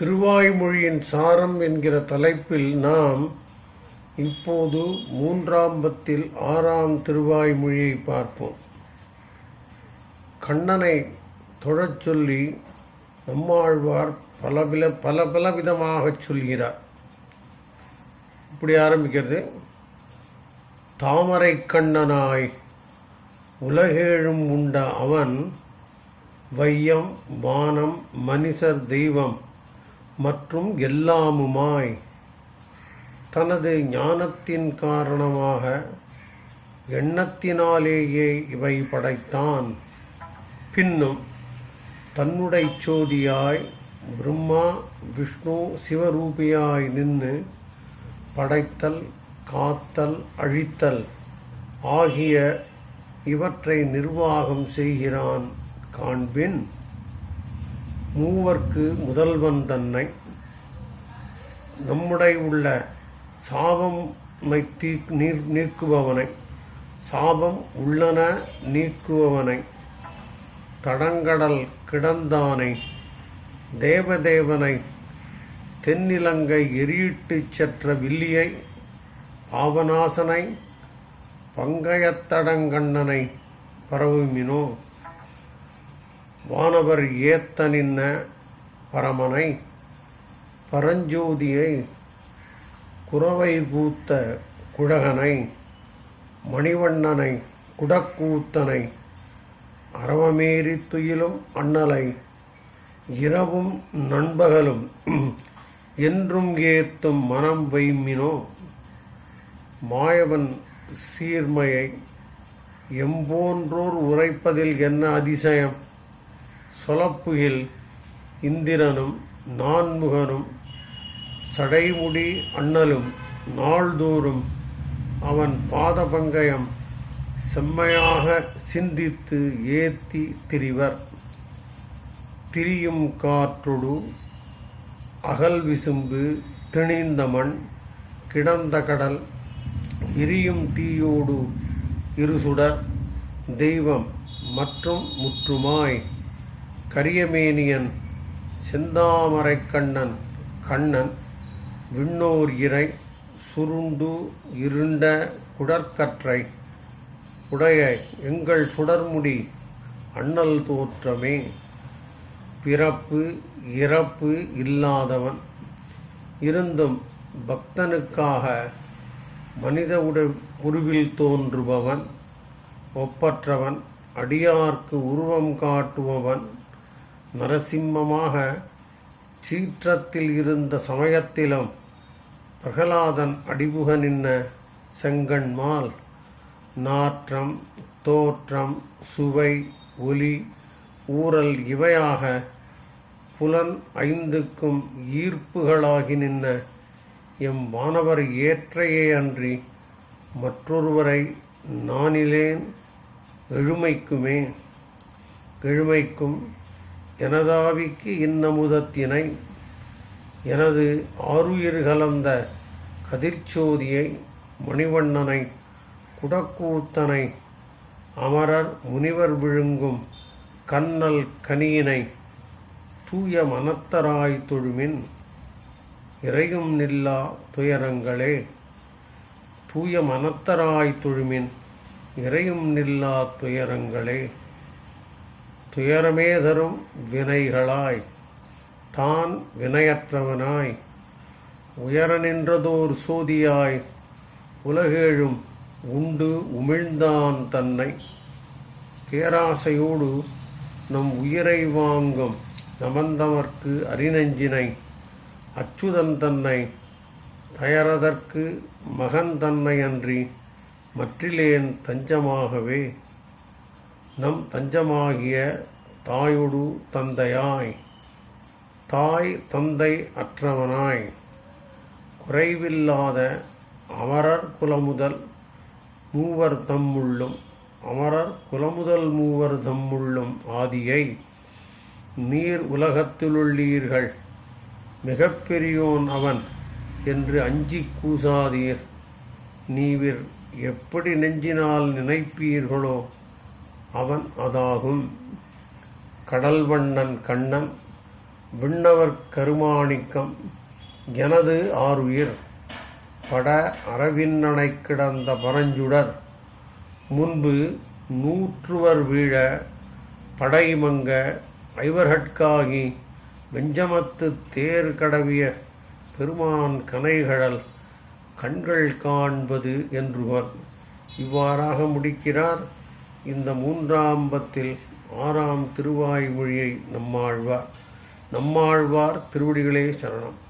திருவாய்மொழியின் சாரம் என்கிற தலைப்பில் நாம் இப்போது மூன்றாம் பத்தில் ஆறாம் திருவாய்மொழியை பார்ப்போம். கண்ணனை தொழச் சொல்லி நம்மாழ்வார் பலவில பல பல விதமாகச் சொல்கிறார். இப்படி ஆரம்பிக்கிறது. தாமரை கண்ணனாய் உலகேழும் உண்ட அவன் வையம் வானம் மனிதர் தெய்வம். மற்றும் எல்லாமுமாய் தனது ஞானத்தின் காரணமாக எண்ணத்தினாலேயே இவை படைத்தான். பின்னும் தன்னுடை சோதியாய் பிரம்மா விஷ்ணு சிவரூபியாய் நின்று படைத்தல் காத்தல் அழித்தல் ஆகிய இவற்றை நிர்வாகம் செய்கிறான் காண்பின். மூவர்க்கு முதல்வன் தன்னை. நம்முடைய உள்ள சாபம் தீ நீர் நீக்குபவனை. சாபம் உள்ளன நீக்குபவனை. தடங்கடல் கிடந்தானை தேவதேவனை. தென்னிலங்கை எரியிட்டுச் சென்ற வில்லியை. பாவநாசனை பங்கயத்தடங்கண்ணனை பரவுமினோ. வானவர் ஏத்த நின்ன பரமனை பரஞ்சோதியை குறவை பூத்த குழகனை மணிவண்ணனை குடக்கூத்தனை அறவமேறி துயிலும் அண்ணலை இரவும் நண்பகலும் என்றும் ஏத்தும் மனம் வைமினோ மாயவன் சீர்மையை எம்போன்றோர் உரைப்பதில் என்ன அதிசயம்? சொலப்புகில் இந்திரனும் நான்முகனும் சடைமுடி அண்ணலும் நாள்தோறும் அவன் பாதபங்கயம் செம்மையாக சிந்தித்து ஏத்தி திரிவர். திரியும் காற்றொடு அகல் விசும்பு திணிந்த மண் கிடந்த கடல் எரியும் தீயோடு இருசுடர் தெய்வம் மற்றும் முற்றுமாய். கரியமேனியன் செந்தாமரைக்கண்ணன் கண்ணன் கண்ணன் விண்ணோர் இறை சுருண்டு இருண்ட குடற்கற்றை உடைய எங்கள் சுடர்முடி அண்ணல் தோற்றமே. பிறப்பு இறப்பு இல்லாதவன். இருந்தும் பக்தனுக்காக மனித உட உருவில் தோன்றுபவன் ஒப்பற்றவன் அடியார்க்கு உருவம் காட்டுபவன். நரசிம்மமாக சீற்றத்தில் இருந்த சமயத்திலும் பிரகலாதன் அடிபுக நின்ன செங்கண்மால் நாற்றம் தோற்றம் சுவை ஒலி ஊறல் இவையாக புலன் ஐந்துக்கும் ஈர்ப்புகளாகி நின்ன எம் வானவர் ஏற்றையே அன்றி மற்றொருவரை நானிலேன் எழுமைக்குமே எழுமைக்கும் எனதாவிக்கு இன்னமுதத்தினை எனது ஆருயிர் கலந்த கதிர்ச்சோதியை மணிவண்ணனை குடக்கூத்தனை அமரர் முனிவர் விழுங்கும் கண்ணல் கனியினை தூய மனத்தராய் தொழுமின். இறையும் நில்லா துயரங்களே தூய மனத்தராய் தொழுமின். இறையும் நில்லா துயரங்களே. துயரமே தரும் வினைகளாய். தான் வினையற்றவனாய். உயர நின்றதோர் சோதியாய். உலகேழும் உண்டு உமிழ்ந்தான் தன்னை. பேராசையோடு நம் உயிரை வாங்கும் நமந்தமர்க்கு அறிநெஞ்சினை அச்சுதன் தன்னை தயரதற்கு மகன் தன்னை அன்றி மற்றிலேன் தஞ்சமாகவே. நம் தஞ்சமாகிய தாயுடு தந்தையாய் தாய் தந்தை அற்றவனாய் குறைவில்லாத அமரர் குலமுதல் மூவர் தம்முள்ளும் அமரர் குலமுதல் மூவர் தம்முள்ளும் ஆதியை நீர் உலகத்திலுள்ளீர்கள். மிகப்பெரியோன் அவன் என்று அஞ்சி கூசாதீர். நீவிர் எப்படி நெஞ்சினால் நினைப்பீர்களோ அவன் அதாகும். கடல்வண்ணன் கண்ணன் விண்ணவர் கருமாணிக்கம் எனது ஆறுயிர். பட அரவின்னனை கிடந்த பரஞ்சுடர் முன்பு நூற்றுவர் வீழ படைமங்க ஐவர்கட்காகி வெஞ்சமத்து தேர் கடவிய பெருமான் கனைகழல் கண்கள் காண்பது என்றுவர். இவ்வாறாக முடிக்கிறார். இந்த மூன்றாம் பத்தில் ஆறாம் திருவாய்மொழியை நம்மாழ்வார். நம்மாழ்வார் திருவடிகளே சரணம்.